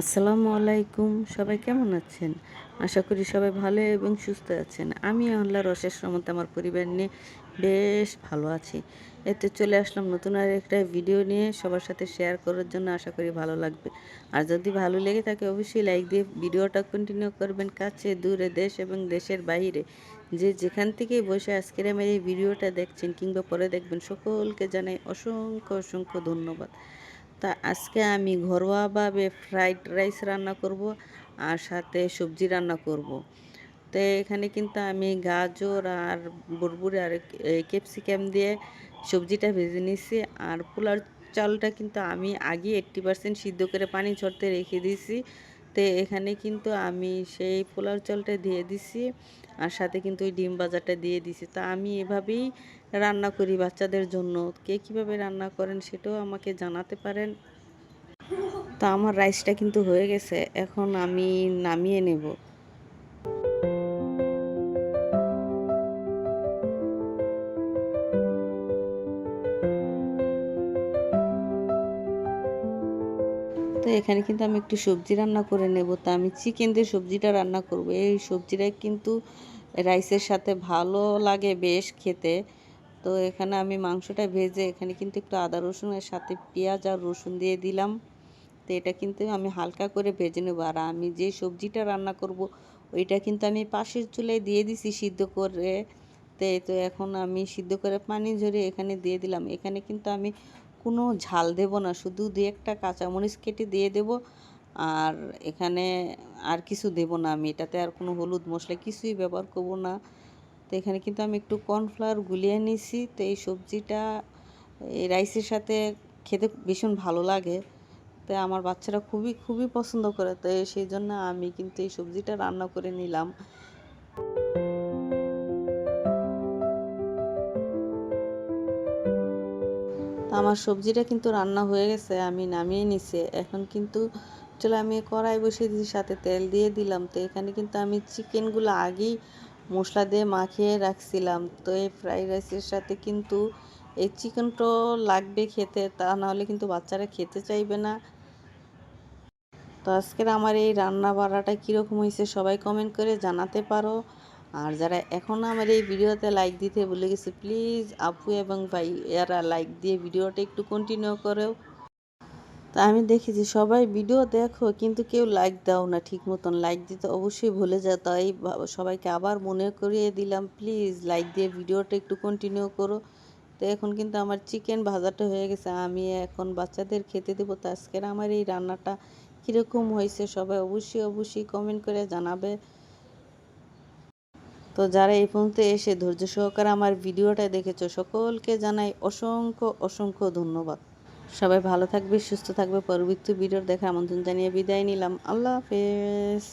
আসসালামু আলাইকুম। সবাই কেমন আছেন? আশা করি সবাই ভালো এবং সুস্থ আছেন। আমি আল্লাহর অশেষ রহমতে আমার পরিবার নিয়ে বেশ ভালো আছি। এতে চলে আসলাম নতুন আর একটা ভিডিও নিয়ে সবার সাথে শেয়ার করার জন্য আশা করি ভালো লাগবে। আর যদি ভালো লেগে থাকে অবশ্যই লাইক দিয়ে ভিডিওটা কন্টিনিউ করবেন কাছে, দূরে, দেশ এবং দেশের বাইরে। যে যেখান থেকেই বসে আজকের আমার এই ভিডিওটা দেখছেন কিংবা পরে দেখবেন সকলকে জানাই অসংখ্য অসংখ্য ধন্যবাদ। তা আজকে আমি ঘরোয়াভাবে ফ্রাইড রাইস রান্না করব আর সাথে সবজি রান্না করব। তো এখানে কিন্তু আমি গাজর আর বুরবুরি আর ক্যাপসিকাম দিয়ে সবজিটা ভেজে নিছি আর পোলার চালটা কিন্তু আমি আগে এইট্টি পার্সেন্ট সিদ্ধ করে পানি ছড়তে রেখে দিয়েছি তো এখানে কিন্তু আমি সেই পোলার চালটা দিয়ে দিছি আর সাথে কিন্তু ওই ডিম বাজারটা দিয়ে দিছি। তা আমি এভাবেই রান্না করি বাচ্চাদের জন্য। কে কীভাবে রান্না করেন সেটাও আমাকে জানাতে পারেন। তা আমার রাইসটা কিন্তু হয়ে গেছে। এখন আমি নামিয়ে নেব। তো এখানে কিন্তু আমি একটু সবজি রান্না করে নেব। তা আমি চিকেন দিয়ে সবজিটা রান্না করব। এই সবজিটা কিন্তু রাইসের সাথে ভালো লাগে বেশ খেতে। তো এখানে আমি মাংসটা ভেজে এখানে কিন্তু একটু আদা রসুনের সাথে পেঁয়াজ আর রসুন দিয়ে দিলাম। তো এটা কিন্তু আমি হালকা করে ভেজে নেব। আর আমি যে সবজিটা রান্না করব, ওইটা কিন্তু আমি পাশের চুলায় দিয়ে দিছি সিদ্ধ করে। তো এখন আমি সিদ্ধ করে পানি ঝরে এখানে দিয়ে দিলাম। এখানে কিন্তু আমি কোনো ঝাল দেব না, শুধু দু একটা কাঁচামরিচ কেটে দিয়ে দেব। আর এখানে আর কিছু দেব না আমি, এটাতে আর কোনো হলুদ মশলা কিছুই ব্যবহার করব না। তো এখানে কিন্তু আমি একটু কর্নফ্লাওয়ার গুলিয়ে নিছি তো এই সবজিটা, এই রাইসের সাথে খেতে ভীষণ ভালো লাগে। তো আমার বাচ্চারা খুবই খুবই পছন্দ করে, তো সেই জন্য আমি কিন্তু এই সবজিটা রান্না করে নিলাম। আমার সবজিটা কিন্তু রান্না হয়ে গেছে, আমি নামিয়ে নিছি। এখন কিন্তু চলে আমি কড়াই বসিয়ে দিয়েছি সাথে তেল দিয়ে দিলাম। তো এখানে কিন্তু আমি চিকেনগুলো আগেই মশলা দিয়ে মাখিয়ে রাখছিলাম। তো এই ফ্রাইড রাইসের সাথে কিন্তু এই চিকেনটাও লাগবে খেতে, তা নাহলে কিন্তু বাচ্চারা খেতে চাইবে না। তো আজকের আমার এই রান্না বাড়াটা কীরকম হয়েছে সবাই কমেন্ট করে জানাতে পারো। আর যারা এখনও আমার এই ভিডিওতে লাইক দিতে ভুলে গেছে প্লিজ আপু এবং ভাই এরা লাইক দিয়ে ভিডিওটা একটু কন্টিনিউ করেও। তা আমি দেখি যে সবাই ভিডিও দেখো, কিন্তু কেউ লাইক দাও না ঠিক মতন। লাইক দিতে অবশ্যই ভুলে যাও। তাই সবাইকে আবার মনে করিয়ে দিলাম প্লিজ লাইক দিয়ে ভিডিওটা একটু কন্টিনিউ করো। তো এখন কিন্তু আমার চিকেন ভাজাটা হয়ে গেছে। আমি এখন বাচ্চাদের খেতে দেবো। তো আজকের আমার এই রান্নাটা কীরকম হয়েছে সবাই অবশ্যই অবশ্যই কমেন্ট করে জানাবে। তো যারা এই পর্যন্ত এসে ধৈর্য সহকারে আমার ভিডিওটা দেখেছ, সকলকে জানাই অসংখ্য অসংখ্য ধন্যবাদ। সবাই ভালো থাকবে, সুস্থ থাকবে। পরবর্তী ভিডিওর দেখা আমন্ত্রণ জানিয়ে বিদায় নিলাম। আল্লাহ হাফেজ।